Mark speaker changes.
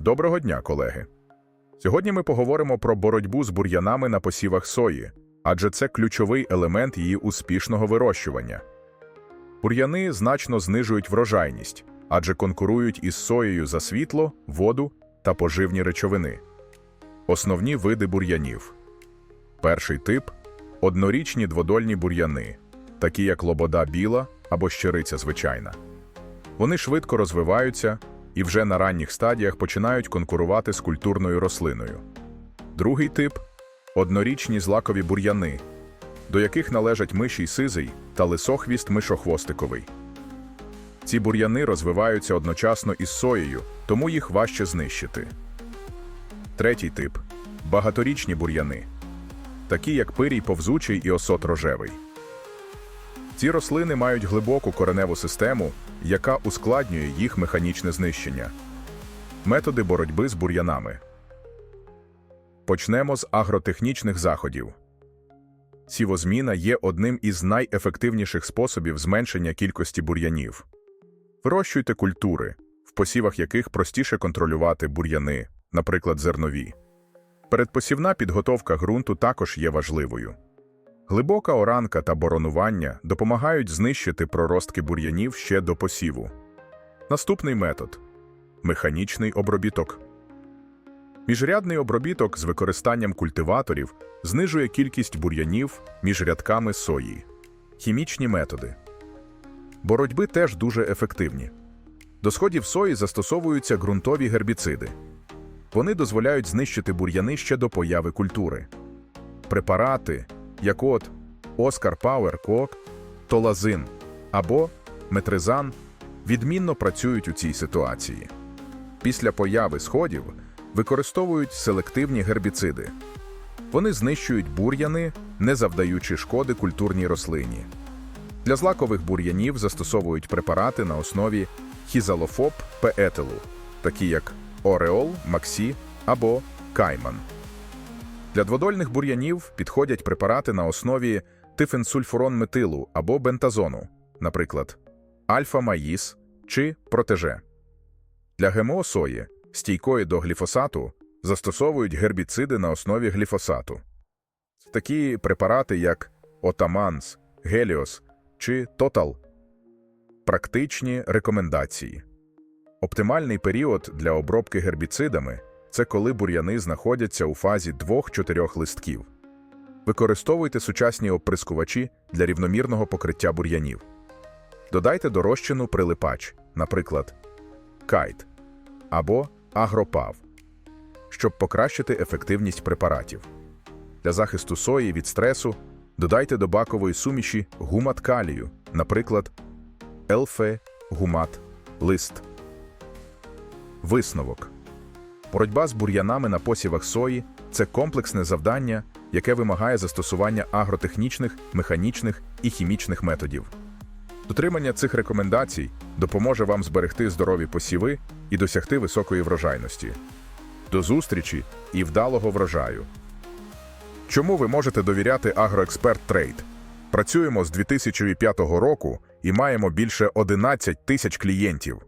Speaker 1: Доброго дня, колеги. Сьогодні ми поговоримо про боротьбу з бур'янами на посівах сої, адже це ключовий елемент її успішного вирощування. Бур'яни значно знижують врожайність, адже конкурують із соєю за світло, воду та поживні речовини. Основні види бур'янів. Перший тип однорічні дводольні бур'яни, такі як лобода біла або щириця звичайна. Вони швидко розвиваються і вже на ранніх стадіях починають конкурувати з культурною рослиною. Другий тип однорічні злакові бур'яни, до яких належать мишій сизий та лисохвіст мишохвостиковий. Ці бур'яни розвиваються одночасно із соєю, тому їх важче знищити. Третій тип багаторічні бур'яни, такі як пирій повзучий і осот рожевий. Ці рослини мають глибоку кореневу систему, яка ускладнює їх механічне знищення. Методи боротьби з бур'янами. Почнемо з агротехнічних заходів. Сівозміна є одним із найефективніших способів зменшення кількості бур'янів. Вирощуйте культури, в посівах яких простіше контролювати бур'яни, наприклад, зернові. Передпосівна підготовка ґрунту також є важливою. Глибока оранка та боронування допомагають знищити проростки бур'янів ще до посіву. Наступний метод механічний обробіток. Міжрядний обробіток з використанням культиваторів знижує кількість бур'янів між рядками сої. Хімічні методи. Боротьби теж дуже ефективні. До сходів сої застосовуються ґрунтові гербіциди. Вони дозволяють знищити бур'яни ще до появи культури. Препарати, як от Оскар Пауер Кок, Толазин або Метризан, відмінно працюють у цій ситуації. Після появи сходів використовують селективні гербіциди. Вони знищують бур'яни, не завдаючи шкоди культурній рослині. Для злакових бур'янів застосовують препарати на основі хізалофоб пеетелу, такі як Ореол, Максі або Кайман. Для дводольних бур'янів підходять препарати на основі тифенсульфурон-метилу або бентазону, наприклад, альфа-маїс чи протеже. Для ГМО сої, стійкої до гліфосату, застосовують гербіциди на основі гліфосату. Такі препарати, як Отаманс, Геліос чи Тотал. Практичні рекомендації. Оптимальний період для обробки гербіцидами це коли бур'яни знаходяться у фазі 2-4 листків. Використовуйте сучасні оприскувачі для рівномірного покриття бур'янів. Додайте до розчину прилипач, наприклад, кайт або агропав, щоб покращити ефективність препаратів. Для захисту сої від стресу додайте до бакової суміші гумат калію, наприклад, ЛФ гумат лист. Висновок. Боротьба з бур'янами на посівах сої це комплексне завдання, яке вимагає застосування агротехнічних, механічних і хімічних методів. Дотримання цих рекомендацій допоможе вам зберегти здорові посіви і досягти високої врожайності. До зустрічі і вдалого врожаю! Чому ви можете довіряти Агроексперт Трейд? Працюємо з 2005 року і маємо більше 11 тисяч клієнтів.